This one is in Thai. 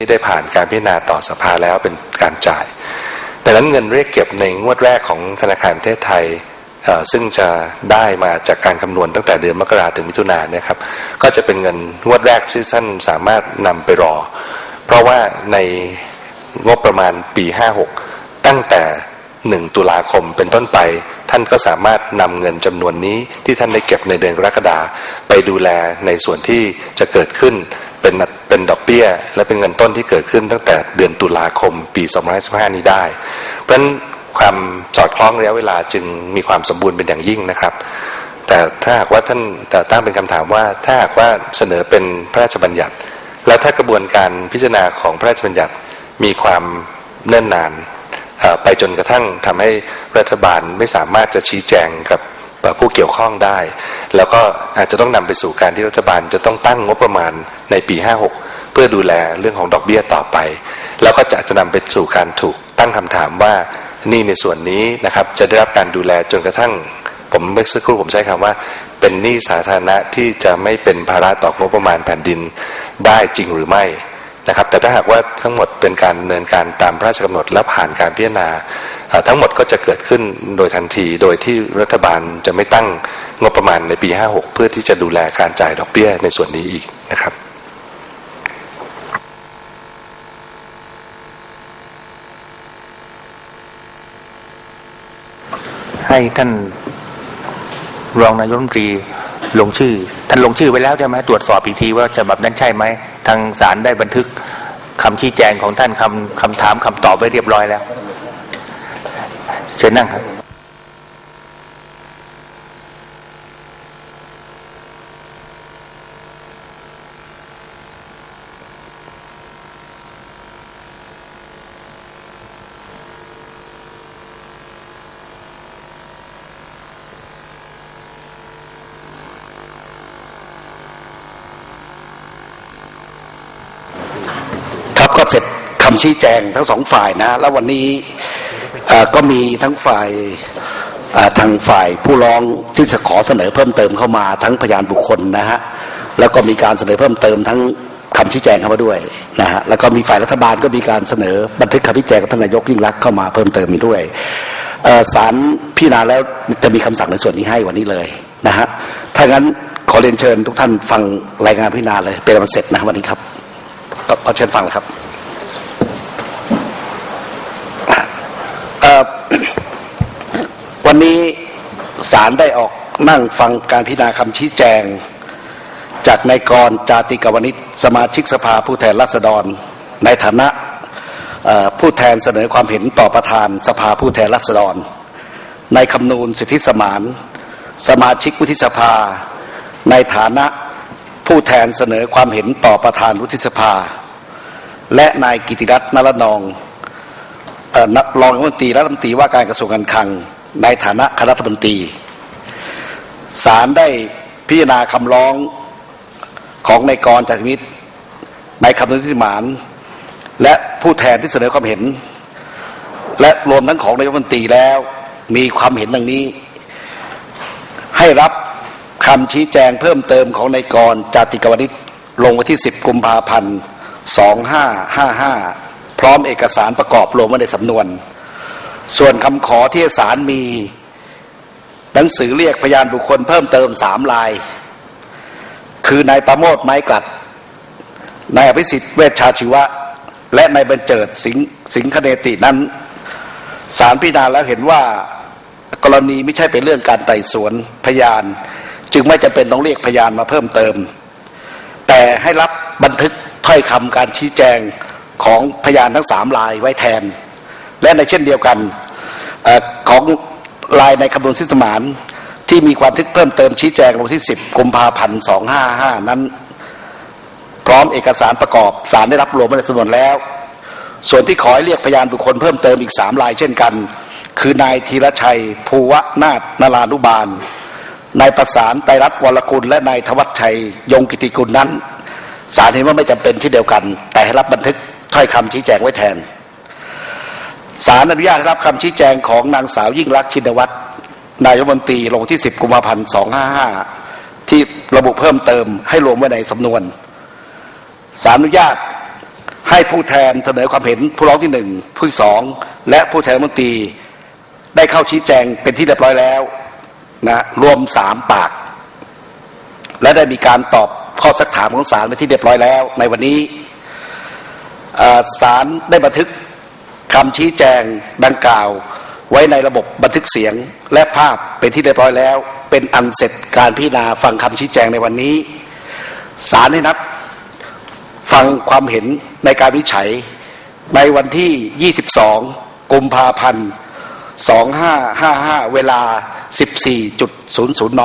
ที่ได้ผ่านการพิจารณาต่อสภาแล้วเป็นการจ่าย ดังนั้นเงินเรียกเก็บในงวดแรกของธนาคารประเทศไทย ซึ่งจะได้มาจากการคำนวณตั้งแต่เดือนมกราถึงมิถุนายนนะครับ ก็จะเป็นเงินงวดแรกที่ท่านสามารถนำไปรอ เพราะว่าในงบประมาณปี 56 ตั้งแต่ 1 ตุลาคมเป็นต้นไป ท่านก็สามารถนำเงินจำนวนนี้ที่ท่านได้เก็บในเดือนกรกฎาไปดูแลในส่วนที่จะเกิดขึ้น เป็นเป็นดอกเบี้ย และเป็นเงินต้นที่เกิดขึ้นตั้งแต่เดือนตุลาคมปี2015นี้ได้ เพราะฉะนั้นความสอดคล้องระยะเวลาจึงมีความสมบูรณ์เป็นอย่างยิ่งนะครับ แต่ถ้าหากว่าท่านแต่ตั้งเป็นคำถามว่าถ้าหากว่าเสนอเป็นพระราชบัญญัติ แล้วถ้ากระบวนการพิจารณาของพระราชบัญญัติมีความเนิ่นนานไปจนกระทั่งทำให้รัฐบาลไม่สามารถจะชี้แจงกับ ผู้เกี่ยวข้องได้ แล้วก็อาจจะต้องนำไปสู่การที่รัฐบาลจะต้องตั้งงบประมาณในปี 56 เพื่อดูแลเรื่องของดอกเบี้ยต่อไป แล้วก็จะจะนำไปสู่การถูกตั้งคำถามว่านี่ในส่วนนี้นะครับจะได้รับการดูแลจนกระทั่งผมเมื่อสักครู่ผมใช้คำว่า เป็นหนี้สาธารณะที่จะไม่เป็นภาระต่องบประมาณแผ่นดินได้จริงหรือไม่นะครับแต่ถ้าหากว่าทั้งหมดเป็นการดำเนินการตามพระราชกำหนดและผ่านการพิจารณา ทั้งหมดก็จะเกิดขึ้นโดยทันที โดยที่รัฐบาลจะไม่ตั้งงบประมาณในปี 56 เพื่อที่จะดูแลการจ่ายดอกเบี้ยในส่วนนี้อีกนะครับให้ท่านรองนายกรัฐมนตรีลงชื่อ ท่านลงชื่อไว้แล้วใช่ไหมตรวจสอบอีกทีว่าฉบับนั้นใช่ไหมทางศาลได้บันทึกคำชี้แจงของท่านคำคำถามคำตอบไว้เรียบร้อยแล้ว เชิญนั่งครับ ครับก็เสร็จคำชี้แจงทั้งสองฝ่ายนะ แล้ววันนี้ ก็มีทั้งฝ่ายทางฝ่ายผู้ร้องที่จะขอเสนอเพิ่มเติมเข้ามาทั้งพยานบุคคลนะฮะแล้วก็มีการเสนอเพิ่มเติมทั้งคำชี้แจงเข้ามาด้วยนะฮะแล้วก็มีฝ่ายรัฐบาลก็มีการเสนอบันทึกคำชี้แจงของท่านนายกยิ่งรักเข้ามาเพิ่มเติมอีกด้วยเอ่อศาลพิจารณาแล้วจะมีคำสั่งในส่วนนี้ให้วันนี้เลยนะฮะถ้างั้นขอเรียนเชิญทุกท่านฟังรายงานพิจารณาเลยเป็นอันเสร็จนะวันนี้ครับขอขอเชิญฟังเลยครับ เอ่อ วันนี้ศาลได้ออกนั่งฟังการพิจารณาคำชี้แจง จากนายกรจาติกวณิชสมาชิกสภาผู้แทนราษฎร ในฐานะผู้แทนเสนอความเห็นต่อประธานสภาผู้แทนราษฎร ในคำนูนสิทธิสมาน สมาชิกวุฒิสภา ในฐานะผู้แทนเสนอความเห็นต่อประธานวุฒิสภา และนายกิติรัตน์นรนองเอ่อนักรองรัฐมนตรีและรัฐมนตรีว่าการกระทรวงการคลัง ในฐานะคณะรัฐมนตรีศาลได้พิจารณาคำร้องของนายกรจากวิทย์นายคำนึงที่หมานและผู้แทนที่เสนอความเห็น และรวมทั้งของนายกรัฐมนตรีแล้ว มีความเห็นดังนี้ ให้รับคำชี้แจงเพิ่มเติมของนายกรจาติกวณิชลงวันที่ 10 กุมภาพันธ์ 2555 พร้อมเอกสารประกอบรวมไว้ในสำนวน ส่วนคำขอที่ศาลมี หนังสือเรียกพยานบุคคลเพิ่มเติมสามลาย คือนายประโมทไม้กลัดนายอภิสิทธิ์เวชชาชีวะ และนายบรรเจิดสิงสิงคเนตินั้นศาลพิจารณาแล้วเห็นว่ากรณีไม่ใช่เป็นเรื่องการไต่สวนพยาน จึงไม่จำเป็นต้องเรียกพยานมาเพิ่มเติม แต่ให้รับบันทึกถ้อยคำการชี้แจงของพยานทั้งสามลายไว้แทน และในเช่นเดียวกัน ของลายในคำนวณสิทธิสมานที่มีความทึกเพิ่มเติมชี้แจงวันที่ 10กุมภาพันธ์255 นั้น พร้อมเอกสารประกอบสารได้รับรวมไว้ในสำนวนแล้ว ส่วนที่ขอให้เรียกพยานบุคคลเพิ่มเติมอีกสามรายเช่นกัน คือนายธีรชัย ภูวนาถนารานุบาลนายประสานไตรรัตน์วรกุล และนายธวัชชัย ยงกิติกุลนั้นศาลเห็นว่าไม่จำเป็นที่เดียวกัน แต่ให้รับบันทึกถ้อยคำชี้แจงไว้แทน ศาลอนุญาตให้รับคำชี้แจงของนางสาวยิ่งรักชินวัตรนายรัฐมนตรีลงที่ 10 กุมภาพันธ์ 255 ที่ระบุเพิ่มเติมให้รวมไว้ในสำนวนศาลอนุญาตให้ผู้แทนเสนอความเห็นผู้ร้องที่หนึ่งผู้ที่สองและผู้แทนรัฐมนตรีได้เข้าชี้แจงเป็นที่เรียบร้อยแล้วนะรวมสามปาก และได้มีการตอบข้อสักถามของศาลไปนที่เรียบร้อยแล้ว ในวันนี้ศาลได้บันทึก คำชี้แจงดังกล่าว ไว้ในระบบบันทึกเสียงและภาพเป็นที่เรียบร้อยแล้ว เป็นอันเสร็จการพิจารณาฟังคำชี้แจงในวันนี้ศาลได้นัดฟังความเห็นในการวิจัย ในวันที่ 22 กุมภาพันธ์ 2555 เวลา 14.00 น